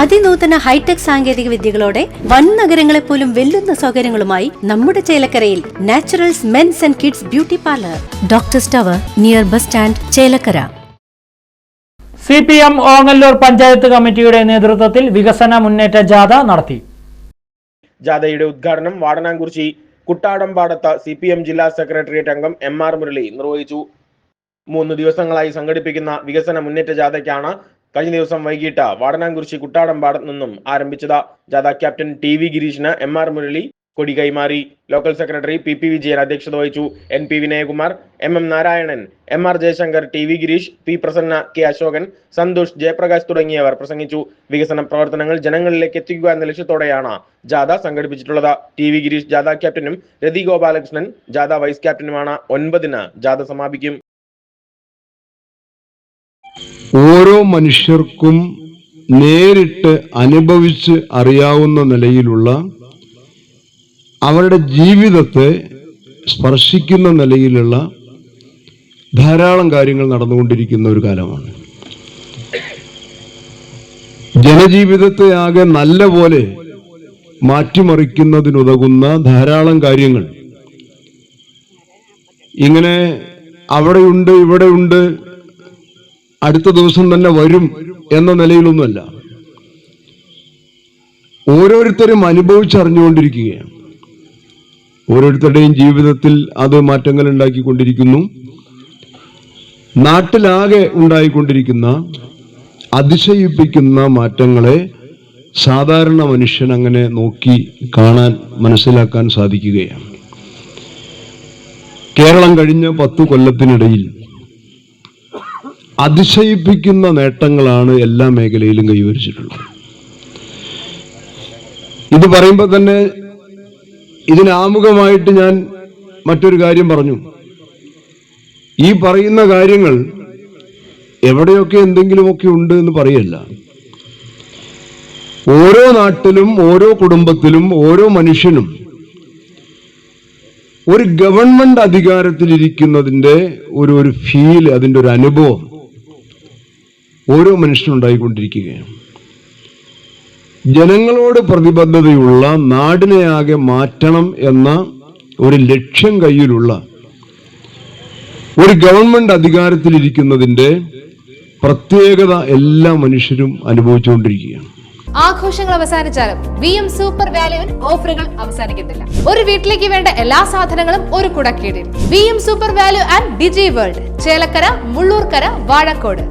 അതിനൂതന hi tech സാങ്കേതിക വിദ്യകളോടെ വൻ നഗരങ്ങളെ പോലും വെല്ലുന്ന സൗകര്യങ്ങളുമായി നമ്മുടെ ചേലക്കരയിൽ naturals men's and kids beauty parlour. Doctor സ്റ്റവർ near bus stand Chelakkara. C P M Ongallur panchayat കമ്മിറ്റിയുടെ നേതൃത്വത്തിൽ വികസന മുന്നേറ്റ ജാഥ നടത്തി. ജാഥയുടെ ഉദ്ഘാടനം വാടനാംകുറിച്ചി കുട്ടാടമ്പാടത്ത സി പി എം ജില്ലാ സെക്രട്ടേറിയറ്റ് അംഗം എം ആർ മുരളി നിർവഹിച്ചു. മൂന്ന് ദിവസങ്ങളായി സംഘടിപ്പിക്കുന്ന വികസന മുന്നേറ്റ ജാഥയ്ക്കാണ് കഴിഞ്ഞ ദിവസം വൈകിട്ട് വാടനാംകുറിച്ചി കുട്ടാടമ്പാടത്ത് നിന്നും ആരംഭിച്ചത് ജാഥ ക്യാപ്റ്റൻ ടി വി ഗിരീഷിന് എം ആർ മുരളി കൊടി കൈമാറി. Local secretary P P Vijayan അധ്യക്ഷത വഹിച്ചു. N P Vinayakumar M M Narayanan M R Jayashankar T V Girish P Prasanna K Ashokan Santhosh Jayaprakash തുടങ്ങിയവർ പ്രസംഗിച്ചു. വികസന പ്രവർത്തനങ്ങൾ ജനങ്ങളിലേക്ക് എത്തിക്കുക എന്ന ലക്ഷ്യത്തോടെയാണ് ജാഥ സംഘടിപ്പിച്ചിട്ടുള്ളത്. ടി വി ഗിരീഷ് ജാഥ ക്യാപ്റ്റനും രതി ഗോപാലകൃഷ്ണൻ ജാഥ വൈസ് ക്യാപ്റ്റനുമാണ്. ഒൻപതിന് ജാഥ സമാപിക്കും. ഓരോ മനുഷ്യർക്കും നേരിട്ട് അനുഭവിച്ച് അറിയാവുന്ന നിലയിലുള്ള അവരുടെ ജീവിതത്തെ സ്പർശിക്കുന്ന നിലയിലുള്ള ധാരാളം കാര്യങ്ങൾ നടന്നുകൊണ്ടിരിക്കുന്ന ഒരു കാലമാണ്. ജനജീവിതത്തെ ആകെ നല്ല പോലെ മാറ്റിമറിക്കുന്നതിനുതകുന്ന ധാരാളം കാര്യങ്ങൾ. ഇങ്ങനെ അവിടെയുണ്ട് ഇവിടെയുണ്ട് അടുത്ത ദിവസം തന്നെ വരും എന്ന നിലയിലൊന്നുമല്ല. ഓരോരുത്തരും അനുഭവിച്ചറിഞ്ഞുകൊണ്ടിരിക്കുകയാണ്. ഓരോരുത്തരുടെയും ജീവിതത്തിൽ അത് മാറ്റങ്ങൾ ഉണ്ടാക്കിക്കൊണ്ടിരിക്കുന്നു. നാട്ടിലാകെ ഉണ്ടായിക്കൊണ്ടിരിക്കുന്ന അതിശയിപ്പിക്കുന്ന മാറ്റങ്ങളെ സാധാരണ മനുഷ്യൻ അങ്ങനെ നോക്കി കാണാൻ മനസ്സിലാക്കാൻ സാധിക്കുകയാണ്. കേരളം കഴിഞ്ഞ പത്തു കൊല്ലത്തിനിടയിൽ അതിശയിപ്പിക്കുന്ന നേട്ടങ്ങളാണ് എല്ലാ മേഖലയിലും കൈവരിച്ചിട്ടുള്ളത്. ഇത് പറയുമ്പോൾ തന്നെ ഇതിനാമുഖമായിട്ട് ഞാൻ മറ്റൊരു കാര്യം പറഞ്ഞു. ഈ പറയുന്ന കാര്യങ്ങൾ എവിടെയൊക്കെ എന്തെങ്കിലുമൊക്കെ ഉണ്ട് എന്ന് പറയല്ല. ഓരോ നാട്ടിലും ഓരോ കുടുംബത്തിലും ഓരോ മനുഷ്യനും ഒരു ഗവൺമെന്റ് അധികാരത്തിലിരിക്കുന്നതിന്റെ ഒരു ഒരു ഫീൽ അതിന്റെ ഒരു അനുഭവം ഓരോ മനുഷ്യനുണ്ടായിക്കൊണ്ടിരിക്കുകയാണ് ജനങ്ങളോട് പ്രതിബദ്ധതയുള്ള നാടിനെ ആകെ മാറ്റണം എന്ന ഒരു ലക്ഷ്യം കയ്യിലുള്ള ഒരു ഗവൺമെന്റ് അധികാരത്തിലിരിക്കുന്നതിന്റെ പ്രത്യേകത എല്ലാ മനുഷ്യരും അനുഭവിച്ചുകൊണ്ടിരിക്കുകയാണ്. ആഘോഷങ്ങൾ അവസാനിച്ചാലും വി എം സൂപ്പർ വാല്യുവിൽ ഓഫറുകൾ അവസാനിക്കുന്നില്ല ഒരു വീട്ടിലേക്ക് വേണ്ട എല്ലാ സാധനങ്ങളും ഒരു കുടക്കീടിൽ. V M super value and digi world Chelakkara Mullurkara Vazhakkode.